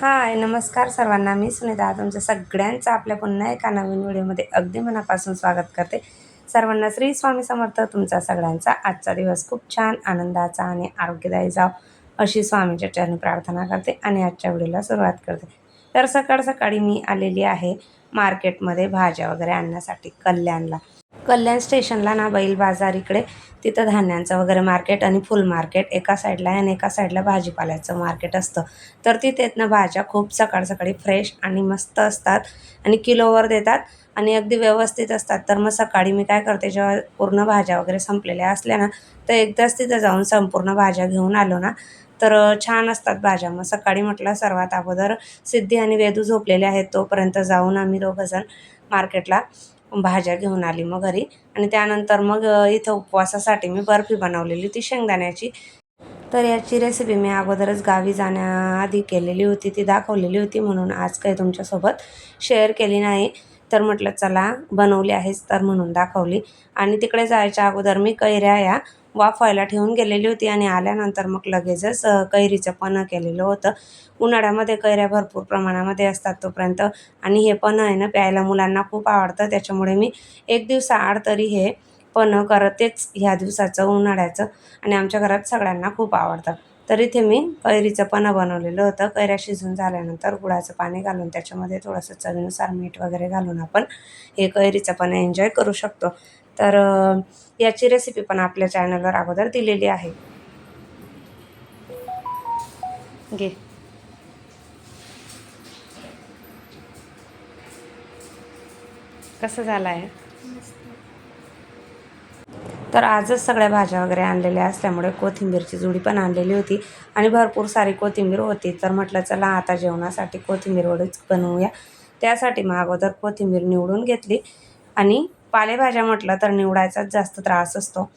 हाय नमस्कार सर्वांना. मी सुनीता. तुमच्या सगळ्यांचं आपल्या पुन्हा एका नवीन व्हिडिओमध्ये अगदी मनापासून स्वागत करते. सर्वांना श्री स्वामी समर्थ. तुमचा सगळ्यांचा आजचा दिवस खूप छान आनंदाचा आणि आरोग्यदायी जाव अशी स्वामीच्या चरणी प्रार्थना करते आणि आजच्या व्हिडिओला सुरुवात करते. तर सकाळ सकाळी मी आलेली आहे मार्केटमध्ये भाज्या वगैरे आणण्यासाठी कल्याणला. कल्याण स्टेशनला ना बैल बाजार इकडे. तिथं धान्यांचं वगैरे मार्केट आणि फुल मार्केट एका साईडला आहे आणि एका साईडला भाजीपाल्याचं मार्केट असतं. तर तिथेत ना भाज्या खूप सकाळ सकाळी फ्रेश आणि मस्त असतात आणि किलोवर देतात आणि अगदी व्यवस्थित असतात. तर मग सकाळी मी काय करते जेव्हा पूर्ण भाज्या वगैरे संपलेल्या असल्या ना तर एकदाच तिथं जाऊन संपूर्ण भाज्या घेऊन आलो ना तर छान असतात भाज्या. मग सकाळी म्हटलं सर्वात अगोदर सिद्धी आणि वेदू झोपलेले आहेत तोपर्यंत जाऊन आम्ही दोघंजण मार्केटला भाज्या घेऊन आली मग घरी. आणि त्यानंतर मग इथं उपवासासाठी मी बर्फी बनवलेली ती शेंगदाण्याची. तर याची रेसिपी मी अगोदरच गावी जाण्याआधी केलेली होती ती दाखवलेली होती म्हणून आज काही तुमच्यासोबत शेअर केली नाही. तर म्हटलं चला बनवली आहेच तर म्हणून दाखवली. आणि तिकडे जायच्या अगोदर मी कैऱ्या या वाफवायला ठेवून गेलेली होती आणि आल्यानंतर मग लगेचच कैरीचं पन्हं केलेलं होतं. उन्हाळ्यामध्ये कैऱ्या भरपूर प्रमाणामध्ये असतात तोपर्यंत आणि हे पन्हं आहे ना प्यायला मुलांना खूप आवडतं. त्याच्यामुळे मी एक दिवसाआड तरी हे पन्हं करतेच ह्या दिवसाचं उन्हाळ्याचं आणि आमच्या घरात सगळ्यांना खूप आवडतं. तर इथे मी कैरीचं पन्हं बनवलेलं होतं. कैऱ्या शिजून झाल्यानंतर गुळाचं पाणी घालून त्याच्यामध्ये थोडंसं चवीनुसार मीठ वगैरे घालून आपण हे कैरीचं पन्हं एन्जॉय करू शकतो. तर याची रेसिपी पण आपल्या चॅनलवर अगोदर दिलेली आहे. घे. कसं झालं आहे तर आजच सगळ्या भाज्या वगैरे आणलेल्या असल्यामुळे कोथिंबीरची जुडी पण आणलेली होती आणि भरपूर सारी कोथिंबीर होती. तर म्हटलं चला आता जेवणासाठी कोथिंबीर वडीच बनवूया. त्यासाठी मग अगोदर कोथिंबीर निवडून घेतली आणि पालेभाज्या म्हटलं तर निवडायचाच जास्त त्रास असतो.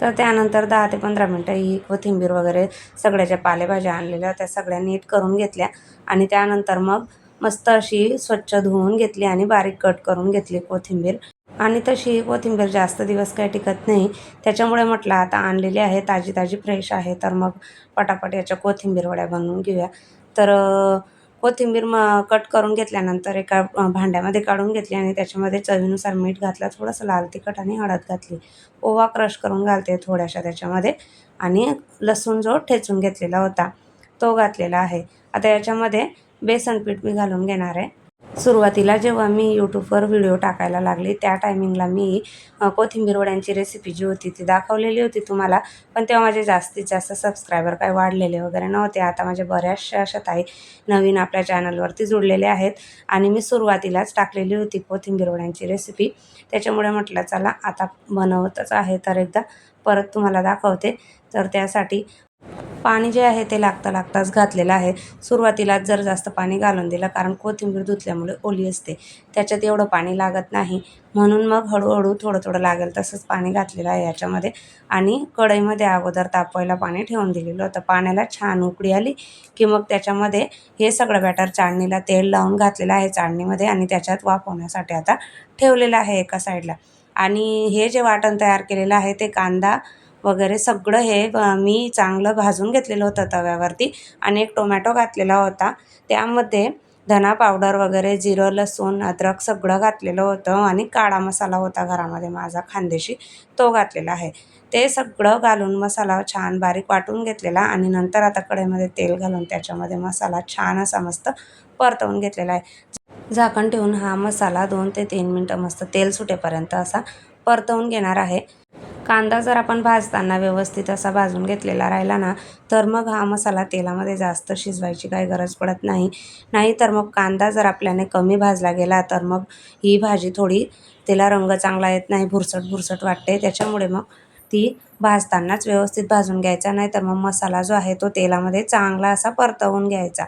तर त्यानंतर दहा ते पंधरा मिनटं ही कोथिंबीर वगैरे सगळ्या ज्या पालेभाज्या आणलेल्या त्या सगळ्या नीट करून घेतल्या आणि त्यानंतर मग मस्त अशी स्वच्छ धुवून घेतली आणि बारीक कट करून घेतली कोथिंबीर. आणि तशी कोथिंबीर जास्त दिवस काही टिकत नाही. त्याच्यामुळे म्हटलं आता आणलेली आहे ताजी ताजी फ्रेश आहे तर मग पटापट याच्या कोथिंबीर वड्या बनवून घेऊया. तर कोथिंबीर मग कट करून घेतल्यानंतर एका भांड्यामध्ये काढून घेतली आणि त्याच्यामध्ये चवीनुसार मीठ घातलं थोडंसं लाल तिखट आणि हळद घातली. ओवा क्रश करून घालते थोड्याशा त्याच्यामध्ये आणि लसूण जो ठेचून घेतलेला होता तो घातलेला आहे. आता याच्यामध्ये बेसन पीठ मी घालून घेणार आहे. सुरुवातीला जेव्हा मी यूट्यूबवर व्हिडिओ टाकायला लागले त्या टायमिंगला मी कोथिंबीर वड्यांची रेसिपी जी होती ती दाखवलेली होती तुम्हाला. पण तेव्हा माझे जास्तीत जास्त सबस्क्रायबर काय वाढलेले वगैरे नव्हते. आता माझे बऱ्याचशा अशा ताई नवीन आपल्या चॅनलवरती जुडलेले आहेत आणि मी सुरुवातीलाच टाकलेली होती कोथिंबीर वड्यांची रेसिपी त्याच्यामुळे म्हटलं चला आता बनवतच आहे तर एकदा परत तुम्हाला दाखवते. तर त्यासाठी पाणी जे आहे ते लागता लागताच घातलेलं आहे. सुरुवातीलाच जर जास्त पाणी घालून दिलं कारण कोथिंबीर धुतल्यामुळे ओली असते. त्याच्यात एवढं पाणी लागत नाही. म्हणून मग हळूहळू थोडं थोडं लागेल तसंच पाणी घातलेलं आहे याच्यामध्ये. आणि कढईमध्ये अगोदर तापवायला पाणी ठेवून दिलेलं होतं. पाण्याला छान उकळी आली की मग त्याच्यामध्ये हे सगळं बॅटर चाळणीला तेल लावून घातलेलं आहे चाळणीमध्ये आणि त्याच्यात वाफवण्यासाठी आता ठेवलेलं आहे एका साईडला आणि हे जे वाटण तयार केलेलं आहे ते कांदा वगैरे सगळं हे मी चांगलं भाजून घेतलेलं होतं तव्यावरती आणि एक टोमॅटो घातलेला होता. त्यामध्ये धना पावडर वगैरे जिरं लसूण अद्रक सगळं घातलेलं होतं आणि काळा मसाला होता घरामध्ये माझा खानदेशी तो घातलेला आहे. ते सगळं घालून मसाला छान बारीक वाटून घेतलेला आणि नंतर आता कढईमध्ये तेल घालून त्याच्यामध्ये मसाला छान असा मस्त परतवून घेतलेला आहे. झाकण ठेवून हा मसाला दोन ते तीन मिनटं मस्त तेल सुटेपर्यंत असा परतवून घेणार आहे. कांदा जर आपण भाजताना व्यवस्थित असा भाजून घेतलेला राहिला ना तर मग हा मसाला तेलामध्ये जास्त शिजवायची काही गरज पडत नाही. नाही तर मग कांदा जर आपल्याने कमी भाजला गेला तर मग ही भाजी थोडी तिला रंग चांगला येत नाही भुरसट भुरसट वाटते. त्याच्यामुळे मग ती भाजतानाच व्यवस्थित भाजून घ्यायचा नाही तर मग मसाला जो आहे तो तेलामध्ये चांगला असा परतवून घ्यायचा.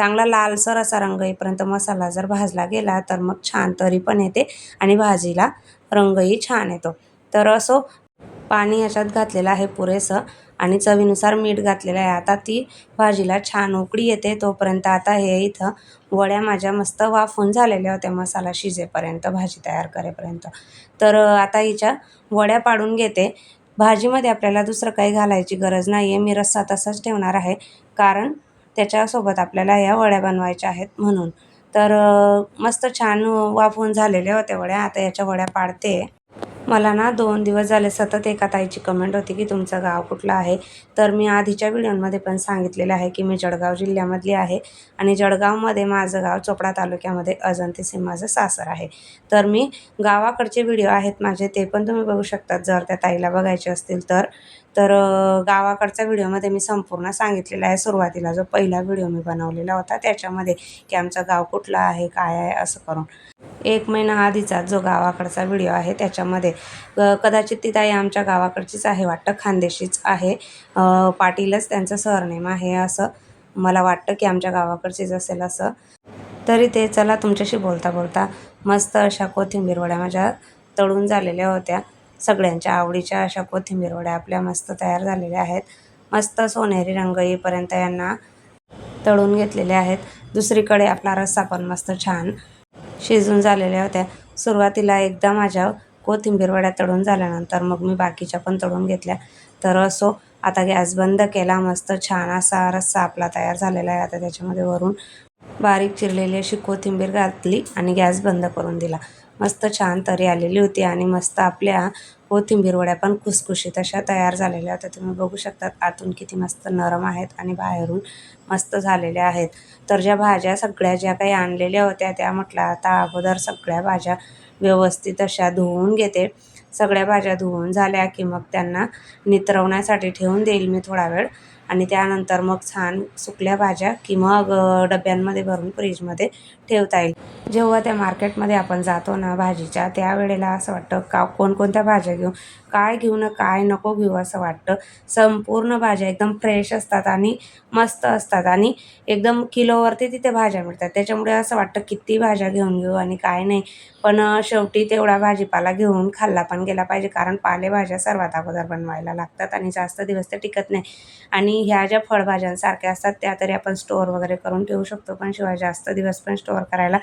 चांगला लालसर असा रंग येईपर्यंत मसाला जर भाजला गेला तर मग छान तरी पण येते आणि भाजीला रंगही छान येतो. तर असो पाणी ह्याच्यात घातलेलं आहे पुरेसं आणि चवीनुसार मीठ घातलेलं आहे. आता ती भाजीला छान उकळी येते तोपर्यंत आता हे इथं वड्या माझ्या मस्त वाफून झालेल्या होत्या मसाला शिजेपर्यंत भाजी तयार करेपर्यंत. तर आता हिच्या वड्या पाडून घेते. भाजीमध्ये आपल्याला दुसरं काही घालायची गरज नाही आहे मी रस्सा तसाच ठेवणार आहे. कारण त्याच्यासोबत आपल्याला या वड्या बनवायच्या आहेत म्हणून. तर मस्त छान वाफवून झालेल्या होत्या वड्या. आता याच्या वड्या पाडते. मला ना दोन दिवस झाले सतत एका ताईची कमेंट होती की तुमचं गाव कुठलं आहे? तर मी आधीच्या व्हिडिओमध्ये पण सांगितलेलं आहे की मी जळगाव जिल्ह्यामधली आहे आणि जळगावमध्ये माझं गाव चोपडा तालुक्यामध्ये अजंतीसे माझं सासर आहे. तर मी गावाकडचे व्हिडिओ आहेत माझे ते पण तुम्ही बघू शकतात. जर त्या ताईला बघायचे असतील तर. तर गावाकडचा गावाकडच्या व्हिडिओमध्ये मी संपूर्ण सांगितलेलं आहे. सुरुवातीला जो पहिला व्हिडिओ मी बनवलेला होता त्याच्यामध्ये की आमचं गाव कुठलं आहे काय आहे असं करून. एक महिना आधीचा जो गावाकडचा व्हिडिओ आहे त्याच्यामध्ये कदाचित ती ताई आमच्या गावाकडचीच आहे वाटतं खानदेशीच आहे. पाटीलच त्यांचं सरनेम आहे असं मला वाटतं की आमच्या गावाकडचीच असेल असं. तरी ते चला तुमच्याशी बोलता बोलता मस्त अशा कोथिंबीर वड्या माझ्या तळून झालेल्या होत्या. सगळ्यांच्या आवडीच्या अशा कोथिंबीर वड्या आपल्या मस्त तयार झालेल्या आहेत. मस्त सोनेरी रंग येईपर्यंत यांना तळून घेतलेले आहेत. दुसरीकडे आपला रस्सा पण मस्त छान शिजून झालेल्या होत्या. सुरुवातीला एकदा माझ्या कोथिंबीर वड्या तळून झाल्यानंतर मग मी बाकीच्या पण तळून घेतल्या. तर असो आता गॅस बंद केला मस्त छान असा रस्सा आपला तयार झालेला आहे. आता त्याच्यामध्ये वरून बारीक चिरलेली अशी कोथिंबीर घातली आणि गॅस बंद करून दिला. मस्त छान तरी आलेली होती आणि मस्त आपल्या कोथिंबीर वड्या पण खुसखुशीत अशा तयार झालेल्या होत्या. तुम्ही बघू शकतात आतून किती मस्त नरम आहेत आणि बाहेरून मस्त झालेल्या आहेत. तर ज्या भाज्या सगळ्या ज्या काही आणलेल्या होत्या त्या म्हटलं आता अगोदर सगळ्या भाज्या व्यवस्थित अशा धुवून घेते. सगळ्या भाज्या धुवून झाल्या की मग त्यांना नितरवण्यासाठी ठेवून देईल मी थोडा वेळ. आणि त्यानंतर मग छान सुकल्या भाज्या की मग डब्यांमध्ये भरून फ्रीजमध्ये ठेवता येईल. जेव्हा त्या मार्केटमध्ये आपण जातो ना भाजीच्या त्यावेळेला असं वाटतं का कोणकोणत्या भाज्या घेऊ काय घेऊ ना काय नको घेऊ असं वाटतं. संपूर्ण भाज्या एकदम फ्रेश असतात आणि मस्त असतात आणि एकदम किलोवरती तिथे भाज्या मिळतात. त्याच्यामुळे असं वाटतं किती भाज्या घेऊन घेऊ आणि काय नाही. पण शेवटी तेवढा भाजीपाला घेऊन खाल्ला पण गेला पाहिजे. कारण पालेभाज्या सर्वात अगोदर बनवायला लागतात आणि जास्त दिवस ते टिकत नाही. आणि ह्या ज्या फळभाज्यांसारख्या असतात त्या तरी आपण स्टोअर वगैरे करून ठेवू शकतो. पण शिवाय जास्त दिवस पण स्टोअर करायला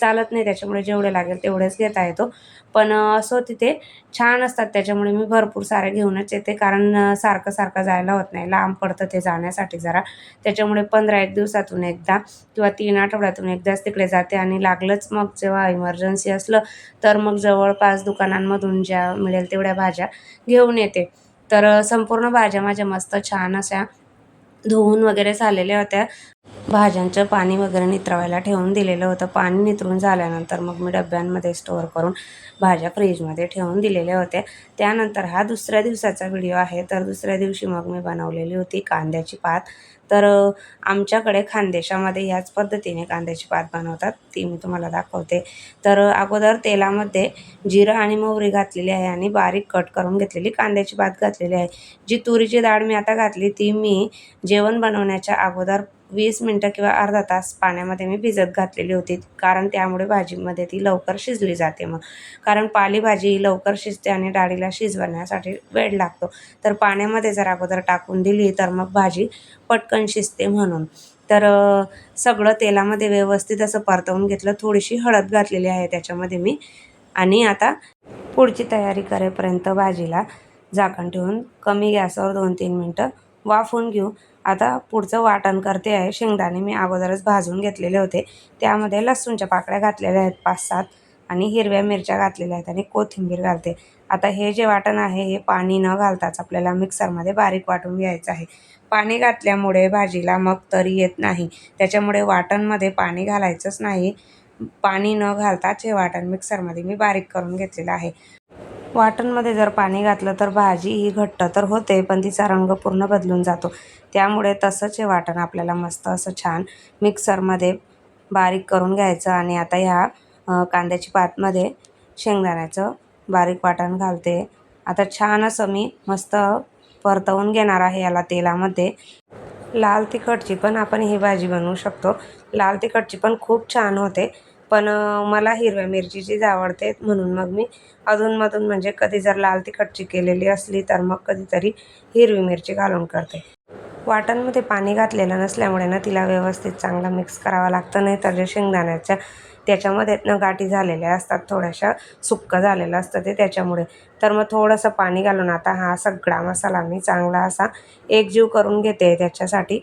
चालत नाही. त्याच्यामुळे जेवढे लागेल तेवढेच घेता येतो. पण अ, असो तिथे छान असतात. त्याच्यामुळे मी भरपूर सारे घेऊनच येते. कारण सारखं सारखं जायला होत नाही. लांब पडतं ते जाण्यासाठी जरा. त्याच्यामुळे पंधरा एक दिवसातून एकदा किंवा तीन आठवड्यातून एकदाच तिकडे जाते. आणि लागलंच मग जेव्हा इमर्जन्सी असलं तर मग जवळपास दुकानांमधून ज्या मिळेल तेवढ्या भाज्या घेऊन येते. तर संपूर्ण भाज्या माझ्या मस्त छान अशा धुवून वगैरे झालेल्या होत्या. भाज्यांचं पाणी वगैरे नितरवायला ठेवून दिलेलं होतं. पाणी नितरून झाल्यानंतर मग मी डब्यांमध्ये स्टोअर करून भाज्या फ्रीजमध्ये ठेवून दिलेल्या होत्या. त्यानंतर हा दुसऱ्या दिवसाचा व्हिडिओ आहे. तर दुसऱ्या दिवशी मग मी बनवलेली होती कांद्याची पात. तर आमच्याकडे खानदेशामध्ये ह्याच पद्धतीने कांद्याची पात बनवतात ती मी तुम्हाला दाखवते. तर अगोदर तेलामध्ये जिरं आणि मोहरी घातलेली आहे आणि बारीक कट करून घेतलेली कांद्याची पात घातलेली आहे. जी तुरीची डाळ मी आता घातली ती मी जेवण बनवण्याच्या अगोदर वीस मिनटं किंवा अर्धा तास पाण्यामध्ये मी भिजत घातलेली होती. कारण त्यामुळे भाजीमध्ये ती लवकर शिजली जाते मग. कारण पालेभाजी ही लवकर शिजते आणि डाळीला शिजवण्यासाठी वेळ लागतो. तर पाण्यामध्ये जर अगोदर टाकून दिली तर मग भाजी पटकन शिजते म्हणून. तर सगळं तेलामध्ये व्यवस्थित असं परतवून घेतलं. थोडीशी हळद घातलेली आहे त्याच्यामध्ये मी. आणि आता पुढची तयारी करेपर्यंत भाजीला झाकण ठेवून कमी गॅसवर दोन तीन मिनटं वाफून घेऊ. आता पुढचं वाटण करते आहे. शेंगदाणे मी अगोदरच भाजून घेतलेले होते. त्यामध्ये लसूणच्या पाकळ्या घातलेल्या आहेत पाच सात आणि हिरव्या मिरच्या घातलेल्या आहेत आणि कोथिंबीर घालते. आता हे जे वाटण आहे हे पाणी न घालताच आपल्याला मिक्सरमध्ये बारीक वाटून घ्यायचं आहे. पाणी घातल्यामुळे भाजीला मग तरी येत नाही. त्याच्यामुळे वाटणमध्ये पाणी घालायचंच नाही. पाणी न घालताच हे वाटण मिक्सरमध्ये मी बारीक करून घेतलेलं आहे. वाटणमध्ये जर पाणी घातलं तर भाजी ही घट्ट तर होते पण तिचा रंग पूर्ण बदलून जातो. त्यामुळे तसंच हे वाटण आपल्याला मस्त असं छान मिक्सरमध्ये बारीक करून घ्यायचं आणि आता ह्या कांद्याची पातमध्ये शेंगदाण्याचं बारीक वाटण घालते. आता छान असं मी मस्त परतवून घेणार आहे याला तेलामध्ये. लाल तिखटची पण आपण ही भाजी बनवू शकतो. लाल तिखटची पण खूप छान होते. पण मला हिरव्या मिरचीचीच आवडते म्हणून मग मी अधूनमधून म्हणजे कधी जर लाल तिखटची केलेली असली तर मग कधीतरी हिरवी मिरची घालून करते. वाटणमध्ये पाणी घातलेलं नसल्यामुळे ना तिला व्यवस्थित चांगलं मिक्स करावं लागतं. नाही तर जे शेंगदाण्याच्या त्याच्यामध्ये न गाठी झालेल्या असतात थोड्याशा सुक्कं झालेलं असतं ते त्याच्यामुळे. तर मग थोडंसं पाणी घालून आता हा सगळा मसाला मी चांगला असा एकजीव करून घेते त्याच्यासाठी.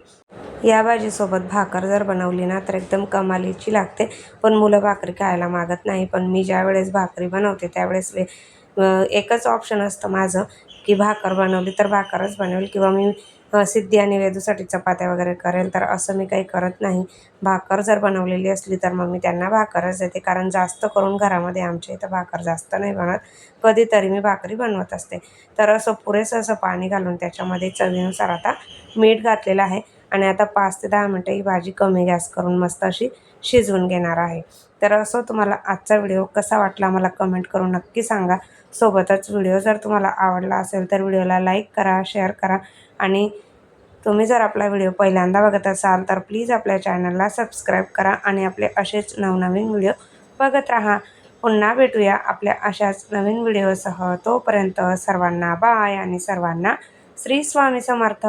या भाजीसोबत भाकर जर बनवली ना तर एकदम कमालीची लागते. पण मुलं भाकरी खायला मागत नाही. पण मी ज्या वेळेस भाकरी बनवते त्यावेळेस एकच ऑप्शन असतं माझं की भाकर बनवली तर भाकरच बनवेल किंवा मी सिद्धी आणि वेदूसाठी चपात्या वगैरे करेल तर असं मी काही करत नाही. भाकर जर बनवलेली असली तर मग मी त्यांना भाकरच देते कारण जास्त करून घरामध्ये आमच्या इथं भाकर जास्त नाही बनत. कधीतरी मी भाकरी बनवत असते. तर असं पुरेसं असं पाणी घालून त्याच्यामध्ये चवीनुसार आता मीठ घातलेलं आहे. आणि आता पाच ते दहा मिनटं ही भाजी कमी गॅस करून मस्त अशी शिजवून घेणार आहे. तर असं तुम्हाला आजचा व्हिडिओ कसा वाटला मला कमेंट करून नक्की सांगा. सोबतच व्हिडिओ जर तुम्हाला आवडला असेल तर व्हिडिओला लाईक करा शेअर करा. आणि तुम्ही जर आपला व्हिडिओ पहिल्यांदा बघत असाल तर प्लीज आपल्या चॅनलला सबस्क्राईब करा आणि आपले असेच नवनवीन व्हिडिओ बघत राहा. पुन्हा भेटूया आपल्या अशाच नवीन व्हिडिओसह. तोपर्यंत सर्वांना बाय आणि सर्वांना श्री स्वामी समर्थ.